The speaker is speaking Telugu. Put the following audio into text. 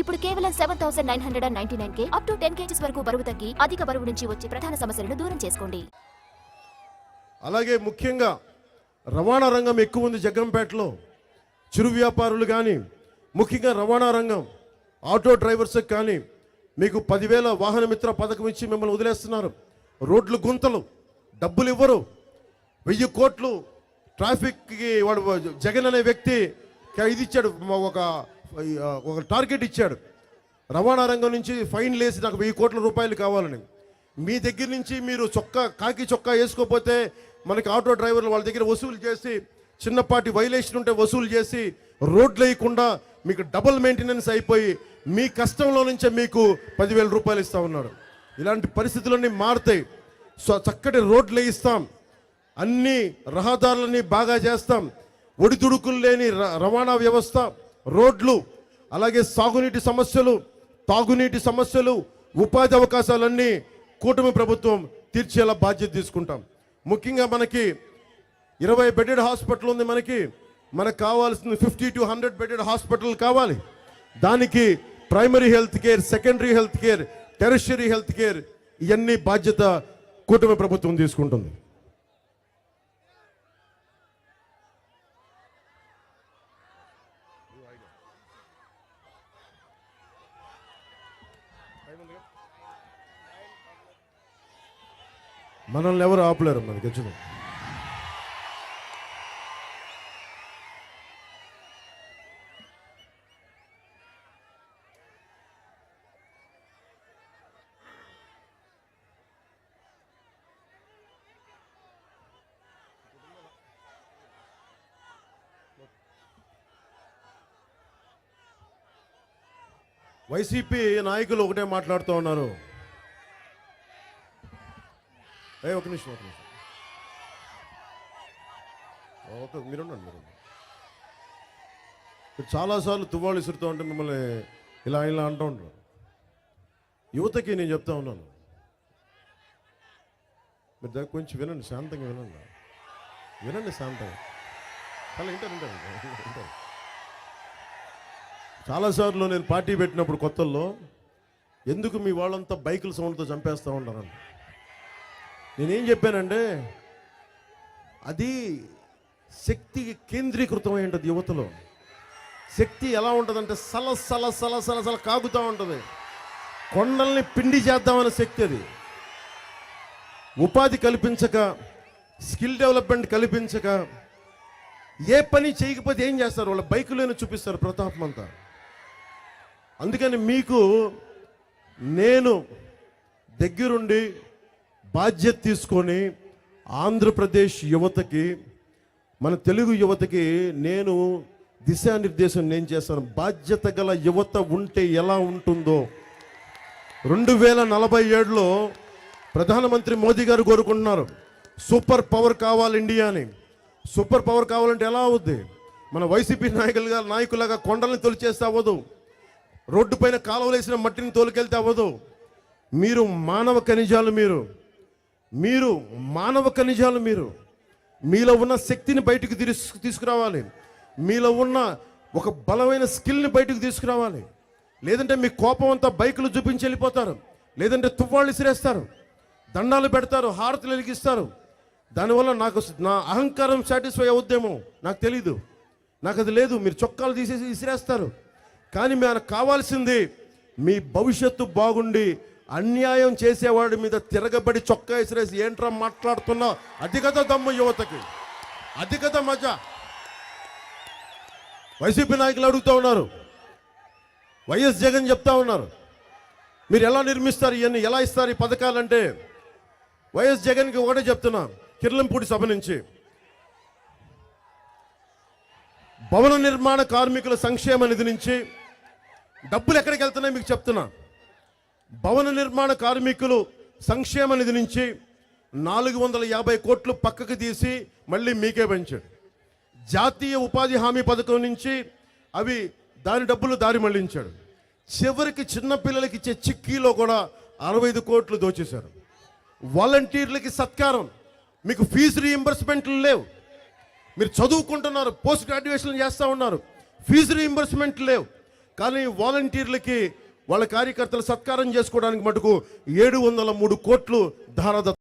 ఇప్పుడు కేవలం seven thousand nine hundred and ninety nine K up to ten kgs వరకు బరువు తగ్గి అధిక బరువు నుంచి వచ్చే ప్రధాన సమస్యలను దూరం చేసుకోండి. అలాగే ముఖ్యంగా రవాణా రంగం ఎక్కువ ఉంది జగ్గంపేటలో చిరు వ్యాపారులు కానీ ముఖ్యంగా రవాణా రంగం ఆటో డ్రైవర్స్కి కానీ మీకు పదివేల వాహన మిత్ర పథకం ఇచ్చి మిమ్మల్ని వదిలేస్తున్నారు. రోడ్లు గుంతలు డబ్బులు ఇవ్వరు. వెయ్యి కోట్లు ట్రాఫిక్కి వాడు జగన్ అనే వ్యక్తి ఇది ఇచ్చాడు ఒక ఒక టార్గెట్ ఇచ్చాడు. రవాణా రంగం నుంచి ఫైన్ లేసి నాకు వెయ్యి కోట్ల రూపాయలు కావాలని. మీ దగ్గర నుంచి మీరు చొక్కా కాకి చొక్కా వేసుకోకపోతే మనకి ఆటో డ్రైవర్లు వాళ్ళ దగ్గర వసూలు చేసి చిన్నపాటి వైలేషన్ ఉంటే వసూలు చేసి రోడ్లు వేయకుండా మీకు డబుల్ మెయింటెనెన్స్ అయిపోయి మీ కష్టంలో నుంచే మీకు పదివేల రూపాయలు ఇస్తా ఉన్నాడు. ఇలాంటి పరిస్థితులన్నీ మారుతాయి. సో చక్కటి రోడ్లు వేయిస్తాం. అన్ని రహదారులని బాగా చేస్తాం. ఒడిదుడుకులు లేని ర- రవాణా వ్యవస్థ. రోడ్లు అలాగే సాగునీటి సమస్యలు తాగునీటి సమస్యలు ఉపాధి అవకాశాలన్నీ కూటమి ప్రభుత్వం తీర్చేలా బాధ్యత తీసుకుంటాం. ముఖ్యంగా మనకి ఇరవై బెడెడ్ హాస్పిటల్ ఉంది మనకి. మనకు కావాల్సిన fifty two hundred bedded hospital కావాలి. దానికి primary health care secondary health care tertiary health care ఇవన్నీ బాధ్యత కూటమి ప్రభుత్వం తీసుకుంటుంది. మనల్ని ఎవరు ఆపలేరు మనకి వచ్చిన వైసీపీ నాయకులు ఒకటే మాట్లాడుతూ ఉన్నారు. ఏ ఒక నిమిషం ఒక నిమిషం. ఒక మీరుండండి మీరు మీరు చాలాసార్లు తువ్వాళ్ళు ఇసురుతూ ఉంటే మిమ్మల్ని ఇలా ఇలా అంటూ ఉంటారు. యువతకి నేను చెప్తా ఉన్నాను. మీరు దగ్గర కొంచెం వినండి శాంతంగా వినండి. వినండి శాంతంగా. చాలా వింటారు వింటారు వింటారు. చాలాసార్లు నేను పార్టీ పెట్టినప్పుడు కొత్తల్లో ఎందుకు మీ వాళ్ళంతా బైకుల సౌండ్తో చంపేస్తూ ఉంటారని నేనేం చెప్పానంటే అది శక్తి కేంద్రీకృతమై ఉంటుంది యువతలో. శక్తి ఎలా ఉంటుందంటే సల సల సల సల సల కాగుతూ ఉంటుంది. కొండల్ని పిండి చేద్దామనే శక్తి అది. ఉపాధి కల్పించక స్కిల్ డెవలప్మెంట్ కల్పించక ఏ పని చేయకపోతే ఏం చేస్తారు? వాళ్ళ బైకులోనే చూపిస్తారు ప్రతాపం అంతా. అందుకని మీకు నేను దగ్గరుండి బాధ్యత తీసుకొని ఆంధ్రప్రదేశ్ యువతకి మన తెలుగు యువతకి నేను దిశానిర్దేశం నేను చేస్తాను. బాధ్యత గల యువత ఉంటే ఎలా ఉంటుందో. రెండు వేల నలభై ఏడులో ప్రధానమంత్రి మోదీ గారు కోరుకుంటున్నారు సూపర్ పవర్ కావాలి ఇండియా అని. సూపర్ పవర్ కావాలంటే ఎలా అవుద్ది? మన వైసీపీ నాయకులుగా నాయకులుగా కొండల్ని తొలిచేస్తే అవ్వదు. రోడ్డు పైన కాలువలేసిన మట్టిని తోలుకెళ్తే అవ్వదు. మీరు మానవ ఖనిజాలు మీరు. మీరు మానవ ఖనిజాలు మీరు. మీలో ఉన్న శక్తిని బయటకు తీసుకురావాలి. మీలో ఉన్న ఒక బలమైన స్కిల్ని బయటకు తీసుకురావాలి. లేదంటే మీ కోపం అంతా బైకులు చూపించి వెళ్ళిపోతారు. లేదంటే తువ్వాళ్ళు ఇసిరేస్తారు. దండాలు పెడతారు హారతులు వెలిగిస్తారు. దానివల్ల నాకు నా అహంకారం సాటిస్ఫై అవుద్దేమో? నాకు తెలీదు. నాకు అది లేదు. మీరు చొక్కాలు తీసేసి ఇసిరేస్తారు. కానీ మనకు కావాల్సింది మీ భవిష్యత్తు బాగుండి అన్యాయం చేసేవాడి మీద తిరగబడి చొక్కా ఇసిరేసి ఏంట్రా మాట్లాడుతున్నా? అధికత దమ్ము యువతకి. అధికత మజ. వైసీపీ నాయకులు అడుగుతూ ఉన్నారు. వైఎస్ జగన్ చెప్తా ఉన్నారు. మీరు ఎలా నిర్మిస్తారు ఇవన్నీ ఎలా ఇస్తారు ఈ పథకాలంటే? వైఎస్ జగన్కి ఒకటే చెప్తున్నా కిర్లంపూడి సభ నుంచి. భవన నిర్మాణ కార్మికుల సంక్షేమ నిధి నుంచి డబ్బులు ఎక్కడికి వెళ్తున్నాయి మీకు చెప్తున్నా. భవన నిర్మాణ కార్మికులు సంక్షేమ నిధి నుంచి నాలుగు వందల యాభై కోట్లు పక్కకు తీసి మళ్ళీ మీకే పెంచాడు. జాతీయ ఉపాధి హామీ పథకం నుంచి అవి దాని డబ్బులు దారి మళ్ళించాడు. చివరికి చిన్నపిల్లలకి ఇచ్చే చిక్కీలో కూడా అరవై ఐదు కోట్లు దోచేశారు. వాలంటీర్లకి సత్కారం. మీకు ఫీజు రీఎంబర్స్మెంట్లు లేవు. మీరు చదువుకుంటున్నారు పోస్ట్ గ్రాడ్యుయేషన్ చేస్తూ ఉన్నారు. ఫీజు రీఎంబర్స్మెంట్ లేవు. కానీ వాలంటీర్లకి వాళ్ళ కార్యకర్తలు సత్కారం చేసుకోవడానికి మటుకు ఏడు వందల మూడు కోట్లు ధారద